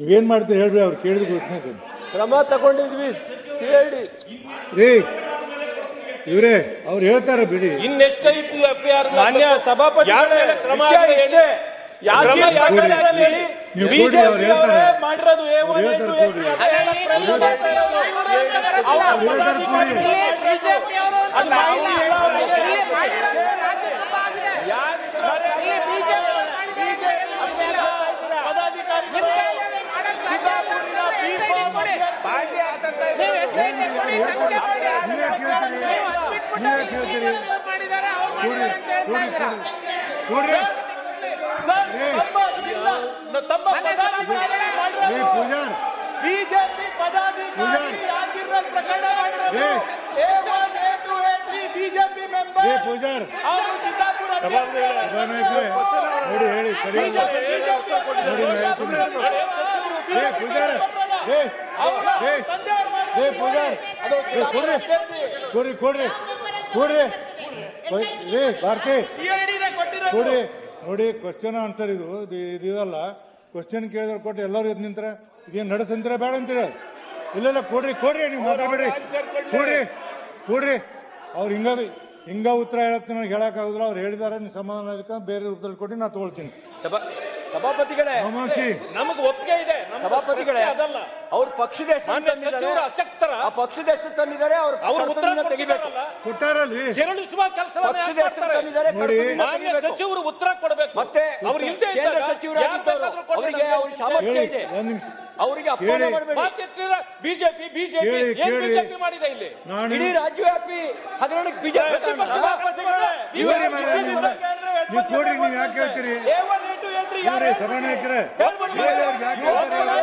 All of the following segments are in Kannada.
ನೀವೇನ್ ಮಾಡ್ತೀರಿ ಹೇಳ್ರಿ ಅವ್ರು ಕೇಳಿದ ಗೊತ್ತನೇ ಕ್ರಮ ತಗೊಂಡಿದ್ವಿ ಸಿಐಡಿ ರೀ ಇವ್ರೆ ಅವ್ರು ಹೇಳ್ತಾರ ಬಿಡಿ ಇನ್ನೆಷ್ಟೈತು ಎಫ್ ಐ ಆರ್ ಮಾನ್ಯ ಸಭಾಪತಿ ಯಾರ ಮೇಲೆ ಕ್ರಮ. ಕ್ರಮ ಹೇಳಿ ನೀವು ಕೊಡಿ, ಬಿಜೆಪಿ ಹೇಳ್ತಾರೆ. ಅವರೇ ಮಾಡಿರೋದು ಅವ್ರು ಹೇಳ್ತಾರೆ ಕೊಡಿ. ಹೇಳಕ್ ಪ್ರಯತ್ನ. ಅವ್ರ ಅವ್ರು. ಪೂಜಾರ್ ಬಿಜೆಪಿ ಪದಾಧಿಕಾರಿ ಆಗಿರೋ ಪ್ರಕರಣ ಮಾಡಿರೋದು ಏ. A one A two A three BJP member A Pujar ಅವರು ಚಿತ್ತಾಪುರ ಸಭಾನಾಯಕರೇ ನೋಡಿ ಹೇಳಿ ಸರಿ ಅಲ್ಲ. ನೋಡಿ ನಾ ಹೇಳ್ತೀನಿ. ಏ ಪೂಜಾರ್ ಏ ಏ ಏ ಪೂಜಾರ್ ಏ, ಕೊಡ್ರಿ. ಕೊಡ್ರಿ ಕೊಡ್ರಿ. ಕೊಡ್ರಿ. ಕೊಯ್- ಏ ಭಾರತಿ. ಕೊಡ್ರಿ. ನೋಡಿ ಕ್ವಶನ್ ಆನ್ಸರ್ ಇದು. ಇದು- ಇದು ಇದಲ್ಲ. ಕ್ವಶನ್ ಕೇಳಿದ್ರೆ ಕೊಟ್ಟು ಎಲ್ಲರೂ ಎದ್ ನಿಂತರ ಇದೇನು ನಡೆಸಂತೀರ ಬೇಡ ಅಂತೀರ? ಇಲ್ಲ ಇಲ್ಲ ಕೊಡ್ರಿ ಕೊಡ್ರಿ ನೀವು ಮಾತಾಡ್ಬೇಡ್ರಿ. ಕೊಡ್ರಿ. ಕೊಡ್ರಿ ಅವ್ರು ಹಿಂಗ ಹಿಂಗ ಉತ್ತರ ಹೇಳತ್ತೆ ನನಗೆ ಹೇಳಕ್ಕಾಗೋದಿಲ್ಲ ಅವ್ರು ಹೇಳಿದಾರೆ ನೀವು ಸಮಾಧಾನ ಅದಕ್ಕೆ ಬೇರೆ ರೂಪದಲ್ಲಿ ಕೊಡಿ ನಾ ತಗೊಳ್ತೀನಿ. ಸಭಾ ಸಭಾಪತಿಗಳೇ ನಮಗೆ ಒಪ್ಪಿಗೆ ಇದೆ ನಮ್ಮ ಸಭಾಪತಿಗಳೇ ಪ್ರಶ್ನೆ ಅದಲ್ಲ ಅವ್ರ ಪಕ್ಷದ ಹೆಸರು ಮಾನ್ಯ ತಂದಿದ್ದಾರೆ. ಸಚಿವರು ಅಸಕ್ತರ ಆ ಪಕ್ಷದ ಹೆಸರು ತಂದಿದ್ದಾರೆ ಅವ್ರ ಅವರು ಉತ್ತರ ಕರ್ತವ್ಯನ ತೆಗಿಬೇಕು. ಪಕ್ಷದ ಹೆಸರು ತಂದಿದ್ದಾರೆ ನೋಡಿ. ಕರ್ತವ್ಯನ ಮಾನ್ಯ ಸಚಿವರು ಉತ್ತರ ಕೊಡಬೇಕು. ಮತ್ತೆ ಅವ್ರು ಇಲ್ಲದೆ ಕೇಂದ್ರ ಸಚಿವರಾಗಿದ್ದವರು ಅವರಿಗೆ ಅವ್ರ ಸಾಮರ್ಥ್ಯ ಹೇಳಿ ಇದೆ. ಒಂದ್ ನಿಮಿಷ. ಅವರಿಗೆ ಅಪ್ಪಣೆ ಹೇಳಿ. ಮಾಡಬೇಡಿ. ಬಿಜೆಪಿ ಬಿಜೆಪಿ ಏನ್ ಕೇಳಿ. ಬಿಜೆಪಿ ಮಾಡಿದೆ ಇಲ್ಲಿ? ನಾನು ಇಡೀ ರಾಜ್ಯವ್ಯಾಪಿ ಹಗರಣಕ್ಕೆ ಬಿಜೆಪಿ ಇವ್ರೇ ನೀವು. ಕೊಡ್ರಿ ಹೇಳ್ತೀರಿ? ಇವ್ರೇ ಅವ್ರಿಗೆ ಯಾಕೆ ಹೇಳ್ತಾರೆ?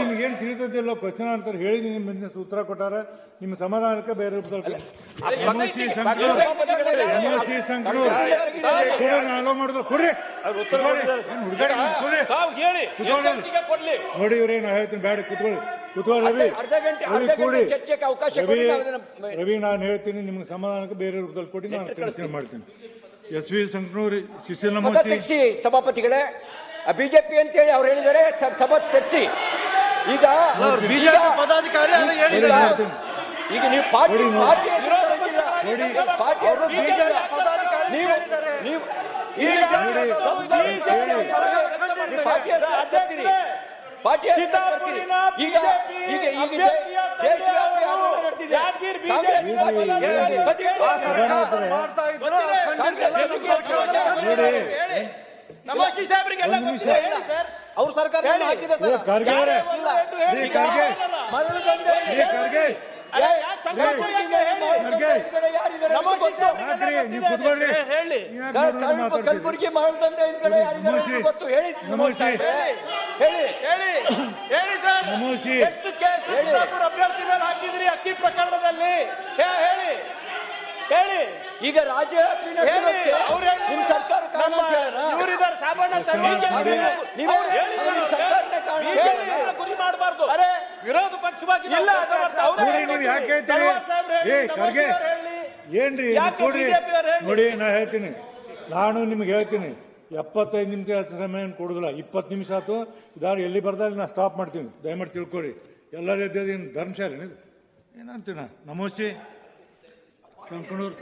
ನಿಮ್ಗೆ ಏನ್ ತಿಳಿದಿಲ್ಲ ಕ್ವಶನ್ ಆನ್ಸರ್ ಹೇಳಿದೀನಿ ನಿಮ್ಮ ಬಿಸ್ನೆಸ್ ಉತ್ತರ ಕೊಟ್ಟಾರ. ನಿಮ್ಮ ಸಮಾಧಾನಕ್ಕೆ ಬೇರೆ ಮಾಡಿದ್ರು ಕೊಡ್ರಿ. ಕೊಡ್ಲಿ? ನೋಡಿ ಇವ್ರೇ ನಾ ಹೇಳ್ತೀನಿ ಬೇಡ ಕುತ್ಕೊಳ್ಳಿ. ಕುತ್ಕೊಳ್ಳಿ ರವಿ. ಅರ್ಧ ಗಂಟೆ ರವಿ ಅರ್ಧ ಗಂಟೆ ಚರ್ಚೆಗೆ ಅವಕಾಶ ರವಿ ಕೊಡಿ ರವಿ ನಾನು ಹೇಳ್ತೀನಿ ನಿಮ್ಗೆ ಸಮಾಧಾನಕ್ಕೆ ಬೇರೆ ರೂಪದಲ್ಲಿ ಕೊಡಿ ನಾನು ಮಾಡ್ತೀನಿ. ಎಸ್ ವಿ ಸಂಕನೂರಿ ಶಿಶಿಲ್ ಸಭಾಪತಿಗಳೇ. ಬಿಜೆಪಿ ಅಂತೇಳಿ ಅವ್ರು ಹೇಳಿದರೆ ಸಭಾ ತೆಗಿಸಿ. ಈಗ ಈಗ- ನೀವು ಪಾರ್ಟಿ. ಪಾರ್ಟಿ ನೀವು ಪಾರ್ಟಿ ಈಗ ಈಗ ಈಗ ದೇಶವ್ಯಾಪಿ ಮಾಡ್ತಾ ನೋಡಿ. ನಮೋಶಿ ಸಾಹೇಬ್ರಿಗೆ ಎಲ್ಲ ಒಂದು ಗೊತ್ತಿದೆ, ಹೇಳಿ ಸರ್. ಅವ್ರ ಸರ್ಕಾರ. ಹಾಕಿದೆ ಸರ್. ಖರ್ಗೆ ಅವರೇ. ಇಲ್ಲ, ಹೇಳಿ. ಖರ್ಗೆ. ಮರಳು ಹೇಳಿ. ಖರ್ಗೆ? ಕಲಬುರಗಿ ಮಾಡದಂತೆ ಕಡೆ ಗೊತ್ತು. ಹೇಳಿ. ಹೇಳಿ. ಹೇಳಿ. ಹೇಳಿ. ಸರ್. ಎಷ್ಟು ಕೇಸ್ ಅಭ್ಯರ್ಥಿ ಮೇಲೆ ಹಾಕಿದ್ರಿ ಅಕ್ಕಿ ಪ್ರಕರಣದಲ್ಲಿ? ಹೇ- ಹೇಳಿ. ಹೇಳಿ. ಈಗ ರಾಜ್ಯ ಅವ್ರು ಗುರಿ ಮಾಡಬಾರ್ದು. ಅರೆ ವಿರೋಧ ಪಕ್ಷವಾಗಿ ನಾವು ಯಾಕೆ ಹೇಳ್ತೀರಿ? ಏ ಖರ್ಗೆ. ಏನ್ರಿ ಯಾಕೆ ಕೊಡ್ರಿ? ನೋಡಿ ನಾ ಹೇಳ್ತೀನಿ. ನಾನು ನಿಮ್ಗೆ ಹೇಳ್ತೀನಿ. ಎಪ್ಪತ್ತೈದು ನಿಮಿಷ ಸಮಯ ಕೊಡುದಿಲ್ಲ. ಇಪ್ಪತ್ತು ನಿಮಿಷ ಆಯ್ತು. ಇದಾರು ಎಲ್ಲಿ ಬರ್ದಾಗ ನಾ ಸ್ಟಾಪ್ ಮಾಡ್ತೀನಿ. ದಯಮಾಡಿ ತಿಳ್ಕೊಡಿ ಎಲ್ಲರ ಎದ್ದೇನು ಧರ್ಮಶಾಲೆ ಏನಂತೀನ? ನಮೋಸಿ ಕಣ್ಕಣೂರು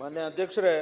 ಮಾನ್ಯ ಅಧ್ಯಕ್ಷರೇ